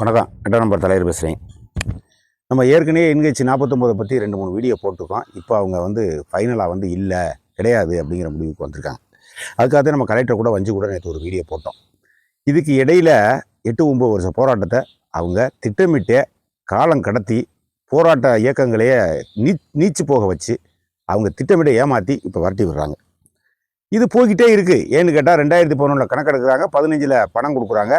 வணக்கம். எட்டாம் நம்பர் தலைவர் பேசுகிறேன் நம்ம ஏற்கனவே என்ஹெச் நாற்பத்தொம்போதை பற்றி ரெண்டு மூணு வீடியோ போட்டிருக்கோம். இப்போ அவங்க வந்து ஃபைனலாக வந்து இல்லை கிடையாது அப்படிங்கிற முடிவுக்கு வந்திருக்காங்க. அதுக்காக நம்ம கலெக்டர் கூட வஞ்சி கூட நேற்று ஒரு வீடியோ போட்டோம். இதுக்கு இடையில் எட்டு ஒம்பது வருஷ போராட்டத்தை அவங்க திட்டமிட்டு காலம் கடத்தி போராட்ட இயக்கங்களையே நீ நீச்சு போக வச்சு அவங்க திட்டமிட ஏமாற்றி இப்போ வரட்டி விடுறாங்க. இது போய்கிட்டே இருக்குது ஏன்னு கேட்டால் ரெண்டாயிரத்தி பதினொன்றில் கணக்கெடுக்கிறாங்க பதினஞ்சில் பணம் கொடுக்குறாங்க.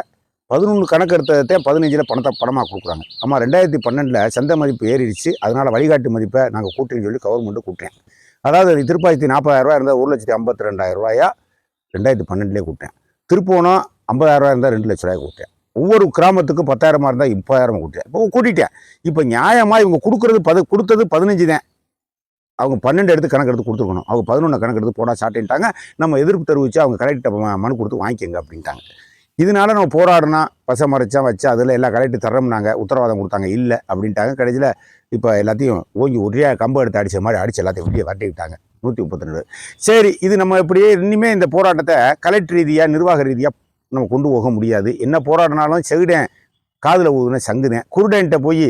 பதினொன்று கணக்கு எடுத்ததே பதினஞ்சில் பணத்தை பணமாக கொடுக்குறாங்க. ஆமாம் ரெண்டாயிரத்தி பன்னெண்டில் சந்தை மதிப்பு ஏறிடுச்சு. அதனால் வழிகாட்டு மதிப்பை நாங்கள் கூட்டுன்னு சொல்லி கவர்மெண்ட்டு கூட்டேன் அதாவது திருப்பாயிரத்தி நாற்பதாயிரரூவா இருந்தால் ஒரு லட்சத்தி ஐம்பத்தி ரெண்டாயிரம் ரூபாயா ரெண்டாயிரத்தி பன்னெண்டுலேயே கூட்டேன் திருப்போணம் ஐம்பதாயிரரூவா இருந்தால் ரெண்டு லட்ச ரூபாய் கூட்டேன் ஒவ்வொரு கிராமத்துக்கும் பத்தாயிரமா இருந்தால் முப்பதாயிரம் கூட்டேன் இப்போ கூட்டிட்டேன். இப்போ நியாயமாக இவங்க கொடுக்குறது பது கொடுத்தது பதினஞ்சு தான். அவங்க பன்னெண்டு எடுத்து கணக்கு எடுத்து கொடுத்துருக்கணும். அவங்க பதினொன்று கணக்கு எடுத்து போடா சாட்டின்ட்டாங்க. நம்ம எதிர்ப்பு தெரிவித்து அவங்க கலெக்டர் மனு கொடுத்து வாங்கிக்கங்க அப்படின்ட்டாங்க. இதனால நம்ம போராடினா பசை மறைச்சா வச்சா அதில் எல்லாம் கலெக்டர் தர்றோம்னாங்க உத்தரவாதம் கொடுத்தாங்க. இல்லை அப்படின்ட்டாங்க. கடைசியில் இப்போ எல்லாத்தையும் ஓங்கி ஒரே கம்பு எடுத்து அடித்த மாதிரி அடித்து எல்லாத்தையும் வெளியே வரட்டிக்கிட்டாங்க நூற்றி முப்பத்தி ரெண்டு. சரி இது நம்ம இப்படியே இனிமே இந்த போராட்டத்தை கலெக்டர் ரீதியாக நிர்வாக ரீதியாக நம்ம கொண்டு போக முடியாது. என்ன போராடினாலும் செகுடேன் காதில் ஊதுனேன் சங்குதேன் குருடன்ட்ட போய்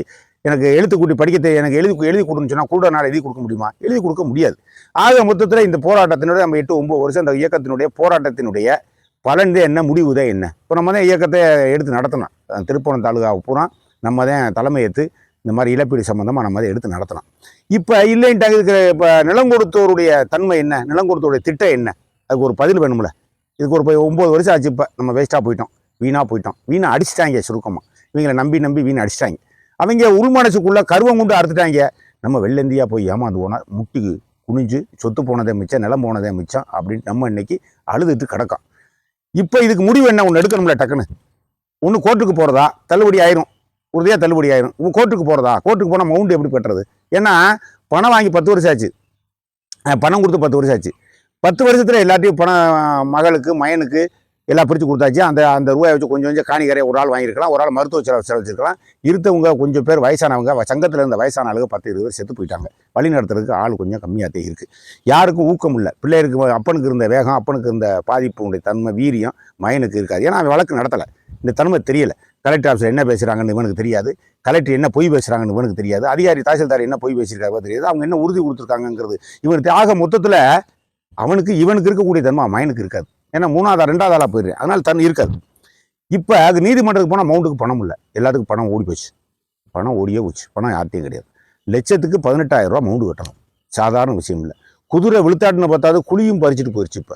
எனக்கு எழுத்து கூட்டி படிக்க எனக்கு எழுதி எழுதி கொடுன்னு சொன்னால் குருடனால் எழுதி கொடுக்க முடியுமா? எழுதி கொடுக்க முடியாது. ஆக மொத்தத்தில் இந்த போராட்டத்தினுடைய நம்ம எட்டு ஒம்பது வருஷம் அந்த இயக்கத்தினுடைய போராட்டத்தினுடைய பலன் என்ன முடிவு தான் என்ன? இப்போ நம்ம தான் இயக்கத்தை எடுத்து நடத்தணும். திருப்பணம் தாலுகா பூரா நம்ம தான் தலைமையேற்று இந்த மாதிரி இழப்பீடு சம்மந்தமாக நம்ம அதை எடுத்து நடத்தலாம் இப்போ இல்லைன்ட்டாங்க இதுக்கு இப்போ நிலம் கொடுத்தோருடைய தன்மை என்ன? நிலம் கொடுத்தோருடைய திட்டம் என்ன? அதுக்கு ஒரு பதில் வேணும்ல? இதுக்கு ஒரு ஒம்பது வருஷம் ஆச்சு இப்போ. நம்ம வேஸ்ட்டாக போயிட்டோம். வீணாக போயிட்டோம். வீணை அடிச்சிட்டாங்க சுருக்கமாக இவங்களை நம்பி நம்பி வீணை அடிச்சிட்டாங்க. அவங்க உள்மனசுக்குள்ளே கருவம் கொண்டு அறுத்துட்டாங்க. நம்ம வெள்ளந்தியாக போய் ஏமாந்து போனால் முட்டிக்கு குனிஞ்சு சொத்து போனதே மிச்சம் நிலம் போனதே மிச்சம் அப்படின்னு நம்ம இன்னைக்கு அழுதுட்டு கிடக்கோம். இப்போ இதுக்கு முடிவு என்ன? ஒன்று எடுக்கணும்ல டக்குன்னு. ஒன்று கோர்ட்டுக்கு போகிறதா தள்ளுபடி ஆயிரும். உறுதியாக தள்ளுபடி ஆயிரும். கோர்ட்டுக்கு போகிறதா கோர்ட்டுக்கு போனால் மவுண்ட் எப்படி கட்டுறது? ஏன்னா பணம் வாங்கி பத்து வருஷம் ஆச்சு. பணம் கொடுத்து பத்து வருஷம் ஆச்சு. பத்து வருஷத்தில் எல்லாத்தையும் பணம் மகளுக்கு மயனுக்கு எல்லாம் பிரித்து கொடுத்தாச்சு. அந்த அந்த ரூபாயை வச்சு கொஞ்சம் கொஞ்சம் காணிக்கரையை ஒரு ஆள் வாங்கியிருக்கலாம். ஒரு ஆள் மருத்துவ செலவு செலவச்சிருக்கலாம் இருந்தவங்க கொஞ்சம் பேர் வயசானவங்க சங்கத்தில் இருந்த வயசான ஆளுக்கு பத்து இருபது பேர் செத்து போயிட்டாங்க. வழி நடத்துறதுக்கு ஆள் கொஞ்சம் கம்மியாக தான் இருக்குது யாருக்கும் ஊக்கம் இல்லை. பிள்ளைகளுக்கு அப்பனுக்கு இருந்த வேகம் அப்பனுக்கு இருந்த பாதிப்புடைய தன்மை வீரியம் மயனுக்கு இருக்காது. ஏன்னா அவன் வழக்கு நடத்தலை. இந்த தன்மை தெரியல. கலெக்டர் ஆஃபீஸர் என்ன பேசுகிறாங்கன்னு இவனுக்கு தெரியாது. கலெக்டர் என்ன பொய் பேசுகிறாங்கன்னு இவனுக்கு தெரியாது. அதிகாரி தாசில்தார் என்ன பொய் பேசியிருக்காரு தெரியாது. அவங்க என்ன உறுதி கொடுத்துருக்காங்கங்கிறது இவனுக்கு ஆக மொத்தத்தில் அவனுக்கு இவனுக்கு இருக்கக்கூடிய தன்மை மயனுக்கு இருக்காது. ஏன்னா மூணாவது ரெண்டாவது ஆளாக போயிடுறேன். அதனால் தண்ணி இருக்காது. இப்போ அது நீதிமன்றத்துக்கு போனால் மவுண்டுக்கு பணம் இல்லை. எல்லாத்துக்கும் பணம் ஓடி போச்சு. பணம் ஓடியே போச்சு. பணம் யார்ட்டையும் கிடையாது. லட்சத்துக்கு பதினெட்டாயிரம் ரூபா மவுண்டு கட்டணும். சாதாரண விஷயம் இல்லை. குதிரை விழுத்தாட்டுன்னு பார்த்தாது குழியும் பறிச்சுட்டு போயிடுச்சு இப்போ.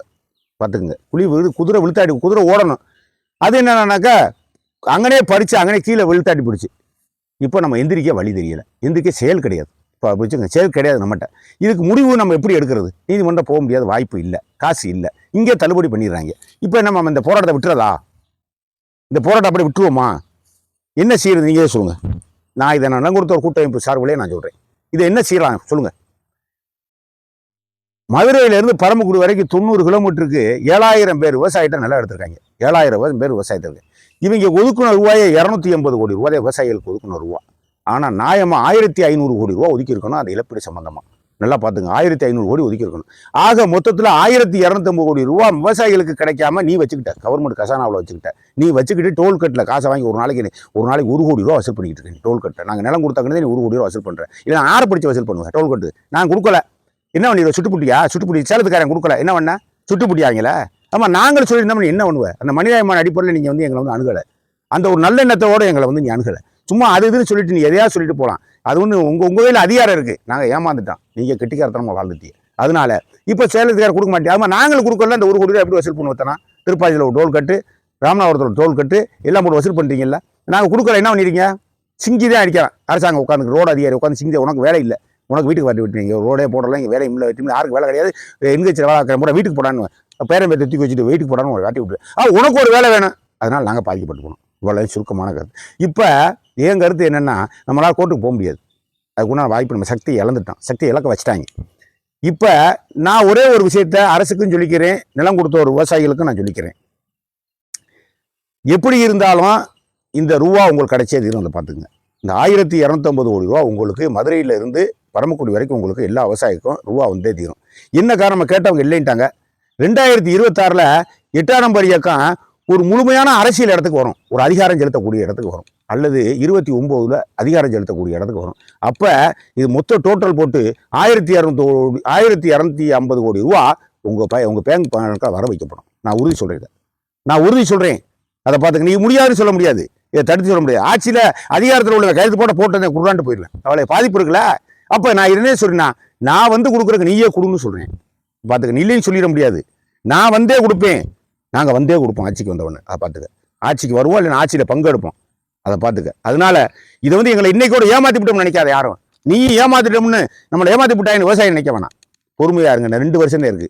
பார்த்துக்குங்க. குழி விழு குதிரை விழுத்தாடி குதிரை ஓடணும். அது என்னன்னாக்கா அங்கனே பறித்து அங்கனே கீழே விழுத்தாட்டி பிடிச்சி இப்போ நம்ம எந்திரிக்க வழி தெரியலை. எந்திரிக்க செயல் கிடையாது. இப்போ செயல் கிடையாது நம்மகிட்ட. இதுக்கு முடிவு நம்ம எப்படி எடுக்கிறது? நீதிமன்றம் போக முடியாத வாய்ப்பு இல்லை. காசு இல்லை. இங்கே தள்ளுபடி பண்ணிடுறாங்க. இப்போ நம்ம இந்த போராட்டத்தை விட்டுறதா? இந்த போராட்டம் அப்படி விட்டுருவோமா? என்ன செய்யறது? நீங்களே சொல்லுங்க. நான் இதை நான் கொடுத்த ஒரு கூட்டமைப்பு சார்பிலே நான் சொல்கிறேன் இதை என்ன செய்யலாம்? சொல்லுங்கள் மதுரையிலேருந்து பரமக்குடி வரைக்கும் தொண்ணூறு கிலோமீட்டருக்கு ஏழாயிரம் பேர் விவசாயிகிட்ட நிலம் எடுத்திருக்காங்க. ஏழாயிரம் பேர் விவசாயத்திற்கு இவங்க ஒதுக்குன ரூபாயை இரநூத்தி எண்பது கோடி ரூபாய் விவசாயிகளுக்கு ஒதுக்குன ரூபா. ஆனால் நியாயமாக ஆயிரத்தி ஐநூறு கோடி ரூபா ஒதுக்கியிருக்கணும் அந்த இழப்பீடு சம்பந்தமாக நல்லா பார்த்துங்க ஆயிரத்தி ஐநூறு கோடி ஒதுக்கியிருக்கணும். ஆக மொத்தத்தில் ஆயிரத்தி இரநூத்தம்பது கோடி ரூபா விவசாயிகளுக்கு கிடைக்காம நீ வச்சுக்கிட்ட கவர்மெண்ட் கசானாவில் வச்சுக்கிட்ட. நீ வச்சுக்கிட்டு டோல்கட்டில் காசை வாங்கி ஒரு நாளைக்கு நீ ஒரு நாளைக்கு ஒரு கோடி ரூபா வசூல் பண்ணிக்கிட்டு இருக்கேன் டோல்கட்டை நாங்கள் நிலம் கொடுத்தாங்கன்னு நீ ஒரு கோடி ரூபா வசூல் பண்ணுறேன் இல்லை நான் ஆறு பிடிச்சி வசூல் பண்ணுவேன் டோல்கட்டு நான் கொடுக்கல. என்ன பண்ணி சுட்டுப்புட்டியா சுட்டுப்புட்டி சேலத்துக்காரன் கொடுக்கல. என்ன பண்ண? சுட்டுப்புட்டியாங்களே ஆமாம் நாங்கள் சொல்லியிருந்தோம் என்ன பண்ணுவேன் அந்த மனிதாயமான அடிப்படையில் நீங்கள் வந்து எங்களை வந்து அணுகலை. அந்த ஒரு நல்ல எண்ணத்தோட எங்களை வந்து நீ அணுகலை. சும்மா அது இதுன்னு சொல்லிட்டு நீ எதையாவது சொல்லிட்டு போகலாம் அது ஒன்று உங்கள் உங்கள் கையில் அதிகாரம் இருக்குது நாங்கள் ஏமாந்துட்டோம். நீங்கள் கெட்டிக்காரத்தனமாக வாழ்ந்துட்டீங்க. அதனால இப்போ சேலத்துக்கார கொடுக்க மாட்டேன். ஆமாம் நாங்களும் கொடுக்கல இந்த ஒரு கோடி எப்படி வசூல் பண்ணி வைத்தனா திருப்பாதியில் ஒரு டோல் கட்டு ராமநாதபுரத்தில் டோல் கட்டு எல்லாம் போட்டு வசூல் பண்ணிட்டீங்கல்ல. நாங்கள் கொடுக்கல என்ன பண்ணிடுங்க சிங்கி தான் அடிக்கிறான் அரசாங்கம் உட்காந்து ரோடு அதிகாரி உட்காந்து சிங்கி உனக்கு வேலை இல்லை. உனக்கு வீட்டுக்கு வாட்டி விட்டுருங்க. ரோடே போடலாம் இங்கே வேலை இல்லை வெட்டி யாருக்கு வேலை கிடையாது. எங்கேச்சு வேலை ஆக்கிற கூட வீட்டுக்கு போடான்னு. பேரன் பேர் தூக்கி வச்சுட்டு வீட்டுக்கு போடான்னு ஒரு வாட்டி விட்டு ஆ உனக்கு ஒரு வேலை வேணும். அதனால் நாங்கள் பாதிக்கப்பட்டு போனோம். இவ்வளோ சுருக்கமான கருத்து. இப்போ என் கருத்து என்னென்னா நம்மளால் கோர்ட்டுக்கு போக முடியாது. அதுக்குண்டான வாய்ப்பு நம்ம சக்தி இழந்துட்டோம். சக்தி இழக்க வச்சுட்டாங்க. இப்போ நான் ஒரே ஒரு விஷயத்த அரசுக்கும் சொல்லிக்கிறேன் நிலம் கொடுத்த ஒரு விவசாயிகளுக்கும் நான் சொல்லிக்கிறேன். எப்படி இருந்தாலும் இந்த ரூபா உங்களுக்கு கிடைச்சே இருந்து பார்த்துங்க இந்த ஆயிரத்தி இரநூத்தம்பது கோடி ரூபா உங்களுக்கு மதுரையில் இருந்து பரமக்குடி வரைக்கும் உங்களுக்கு எல்லா விவசாயிக்கும் ரூபா வந்தே தீரும். என்ன காரணம்? கேட்டவங்க இல்லைன்ட்டாங்க. ரெண்டாயிரத்தி இருபத்தாறில் எட்டாம் நம்பர் இயக்கம் ஒரு முழுமையான அரசியல் இடத்துக்கு வரும். ஒரு அதிகாரம் செலுத்தக்கூடிய இடத்துக்கு வரும். அல்லது இருபத்தி ஒம்போதில் அதிகாரம் செலுத்தக்கூடிய இடத்துக்கு வரும். அப்போ இது மொத்த டோட்டல் போட்டு ஆயிரத்தி இரநூத்தி ஆயிரத்தி இரநூத்தி ஐம்பது கோடி ரூபா உங்கள் ப உங்கள் பேங்க் கணக்காக வர வைக்கப்படும். நான் உறுதி சொல்கிறேன் நான் உறுதி சொல்கிறேன் அதை பார்த்துக்க நீ முடியாதுன்னு சொல்ல முடியாது. இதை தடுத்து சொல்ல முடியாது. ஆட்சியில் அதிகாரத்தில் உள்ள கையெழுத்து போட்ட போட்டு கொடுறான்ட்டு போயிடலாம் அவளை பாதிப்பு இருக்குல்ல? அப்போ நான் என்ன சொல்றேன்னா நான் வந்து கொடுக்குறக்கு நீயே கொடுன்னு சொல்கிறேன் பார்த்துக்க நீ இல்லைன்னு சொல்லிட முடியாது. நான் வந்தே கொடுப்பேன். நாங்கள் வந்தே கொடுப்போம் ஆட்சிக்கு வந்தவொடனே. அதை பார்த்துக்க. ஆட்சிக்கு வருவோம் இல்லை ஆட்சியில் பங்கெடுப்போம். அதை பார்த்துக்க. அதனால இதை வந்து எங்களை இன்னைக்கோட ஏமாற்றி விட்டோம்னு நினைக்காத யாரும். நீ ஏமாத்திட்டோம்னு நம்மளை ஏமாற்றி விட்டாங்கன்னு விவசாயம் நினைக்க வேணாம். பொறுமையா இருங்க ரெண்டு வருஷம் தான்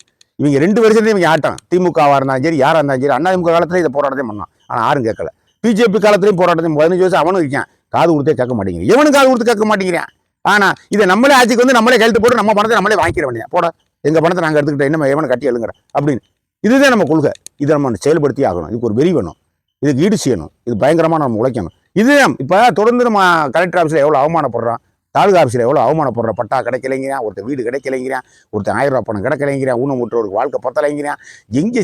இவங்க ரெண்டு வருஷத்துலேயும் இவங்க ஆட்டம் திமுகவாக இருந்தாலும் சரி யாராக இருந்தாலும் சரி அண்ணா திமுக இதை போராட்டத்தையும் பண்ணான் ஆனால் யாரும் கேட்கல. பிஜேபி காலத்துலையும் போராட்டத்தையும் பதினஞ்சு வருஷம் அவனும் இருக்கான். காது கொடுத்தே கேட்க மாட்டேங்கிறேன். இவனும் காது கொடுத்து கேட்க மாட்டேங்கிறான். ஆனா இதை நம்மளே ஆட்சிக்கு வந்து நம்மளே கழுத்து போட்டு நம்ம பணத்தை நம்மளே வாங்கிக்கிற வேண்டிய போட எங்கள் பணத்தை நாங்கள் எடுத்துக்கிட்டோம் என்ன எவனை கட்டி எழுங்குற அப்படின்னு. இதுதான் நம்ம கொள்கை. இதை நம்ம செயல்படுத்தி ஆகணும். இதுக்கு ஒரு வெறி வேணும். இதுக்கு ஈடு செய்யணும். இது பயங்கரமாக நம்ம உழைக்கணும். இதுதான் இப்போ தொடர்ந்து நம்ம கலெக்டர் ஆஃபீஸில் எவ்வளோ அவமானப்படுறோம் தாலுகா ஆஃபீஸில் எவ்வளோ அவமானப்படுற? பட்டா கிடைக்கலைங்கிறான் ஒருத்தர் வீடு கிடைக்கலைங்கிறான் ஒருத்தர் ஆயிரம் ரூபா பணம் கிடைக்கலைங்கிறான் ஊனமுற்றோருக்கு வாழ்க்கை பத்தலைங்கிறான். எங்கே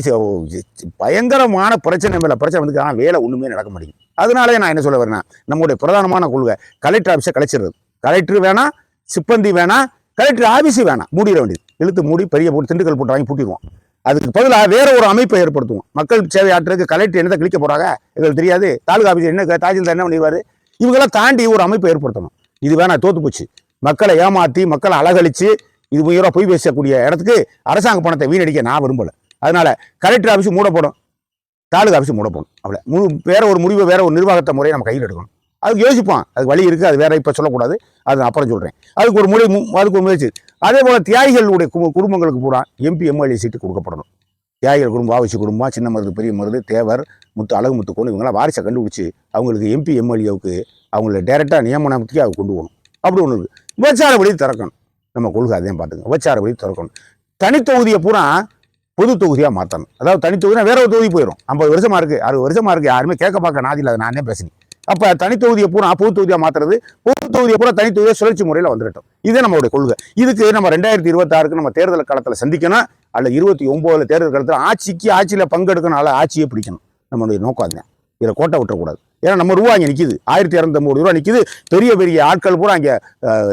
பயங்கரமான பிரச்சனை மேலே பிரச்சனை வந்து ஆனால் வேலை ஒன்றுமே நடக்க மாட்டேங்குது. அதனாலே நான் என்ன சொல்ல வரேன்னா நம்முடைய பிரதானமான கொள்கை கலெக்டர் ஆஃபீஸை கலைச்சிடுறது. கலெக்டர் வேணாம் சிப்பந்தி வேணாம் கலெக்டர் ஆஃபீஸு வேணாம் மூடிட வேண்டியது. இழுத்து மூடி பெரிய போட்டு திண்டுக்கல் போட்டு வாங்கி பூட்டிடுவோம். அதுக்கு பதிலாக வேற ஒரு அமைப்பை ஏற்படுத்துவோம். மக்கள் சேவை ஆற்றுறதுக்கு கலெக்டர் என்னத்தை கிளிக்க போறாங்க? எங்களுக்கு தெரியாது. தாலுகா ஆஃபீஸர் என்ன தாசில்தார் என்ன பண்ணிடுவாரு? இவங்களாம் தாண்டி ஒரு அமைப்பை ஏற்படுத்தணும். இது வேணா தோத்து போச்சு. மக்களை ஏமாற்றி மக்களை அலகழிச்சு இது உயரா பொய் பேசக்கூடிய இடத்துக்கு அரசாங்க பணத்தை வீணடிக்க நான் விரும்பலை. அதனால கலெக்டர் ஆஃபீஸ் மூடப்படும். தாலுகா ஆஃபீஸ் மூடப்படும். அவ்வளோ முழு வேற ஒரு முடிவை வேற ஒரு நிர்வாகத்தை முறையை நம்ம கையில் எடுக்கணும். அதுக்கு யோசிப்பான். அது வழி இருக்குது அது வேற இப்போ சொல்லக்கூடாது. அது அப்புறம் சொல்கிறேன் அதுக்கு ஒரு முறை அதுக்கு ஒரு முயற்சி அதே போல் தியாகிகளுடைய குடும்பங்களுக்கு பூரா எம்பி எம்எல்ஏ சீட்டு கொடுக்கப்படணும். தியாகிகள் குடும்பம் ஆவசி குடும்பம் சின்ன மருது பெரிய மருது தேவர் முத்து அழகு முத்து கொண்டு இவங்களாம் வாரிசை கண்டுபிடிச்சி அவங்களுக்கு எம்பி எம்எல்ஏவுக்கு அவங்கள டேரெக்டாக நியமனத்துக்கு அதை கொண்டு போகணும். அப்படி ஒன்று இருக்குது விபச்சார வழி திறக்கணும். நம்ம கொள்கை அதையும் பார்த்துங்க விபச்சார வழி திறக்கணும் தனித்தொகுதியை பூரா பொது தொகுதியாக மாற்றணும் அதாவது தனித்தொகுதினா வேற ஒரு தொகுதி போயிடும். ஐம்பது வருஷமாக இருக்குது அறுபது வருஷமாக இருக்கு யாருமே கேட்க பார்க்க நாதியில் அதை நானே பேசினேன். அப்போ தனித்தொகுதியை பூரா பொது தொகுதியாக மாற்றுறது பொது தொகுதியை பூரா தனித்தொகுதியாக சுழற்சி முறையில் வந்துடட்டும் இதே நம்மளுடைய கொள்கை. இதுக்கு நம்ம ரெண்டாயிரத்தி இருபத்தாறுக்கு நம்ம தேர்தல் காலத்தில் சந்திக்கணும். அல்ல இருபத்தி ஒம்போதில் தேர்தல் காலத்தில் ஆட்சிக்கு ஆட்சியில் பங்கெடுக்கணும் அல்ல ஆட்சியை பிடிக்கணும். நம்மளுடைய நோக்கம் அதுதான். இதில் கோட்டை விட்டக்கூடாது. ஏன்னா நம்ம ரூபா அங்கே நிற்கிது ஆயிரத்தி இரநூத்தம்பது ரூபா நிற்கிது பெரிய பெரிய ஆட்கள் பூரா அங்கே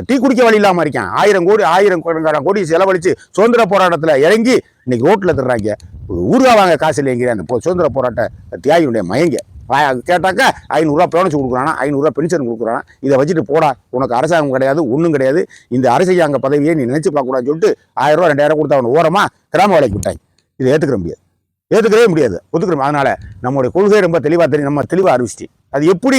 டீ குடிக்க வழி இல்லாமல் இருக்கான் ஆயிரம் கோடி ஆயிரம் கோடி- கோடி செலவழித்து சுதந்திர போராட்டத்தில் இறங்கி இன்னைக்கு ரோட்டில் தர்றாங்க. ஊருகா வாங்க காசு இல்லைங்கிற அந்த சுதந்திர போராட்ட தியாகியுடைய மயங்க. கேட்டாக்கா ஐநூறுரூவா பேனச்சு கொடுக்குறானா ஐநூறுரூவா பென்ஷன் கொடுக்குறானா இதை வச்சுட்டு போடா. உனக்கு அரசாங்கம் கிடையாது ஒன்றும் கிடையாது. இந்த அரசாங்க பதவியை நீ நினச்சி பார்க்கக்கூடாதுன்னு சொல்லிட்டு ஆயிரம் ரூபா ரெண்டாயிரம் கொடுத்தா அவனை ஓரமாக கிராம வேலைக்கு விட்டாங்க இதை ஏற்றுக்கிற முடியாது. ஏற்றுக்கவே முடியாது. ஒத்துக்கிறோம் அதனால நம்மளுடைய கொள்கை ரொம்ப தெளிவாக தெரியும். நம்ம தெளிவாக அறிவிச்சிட்டு அது எப்படி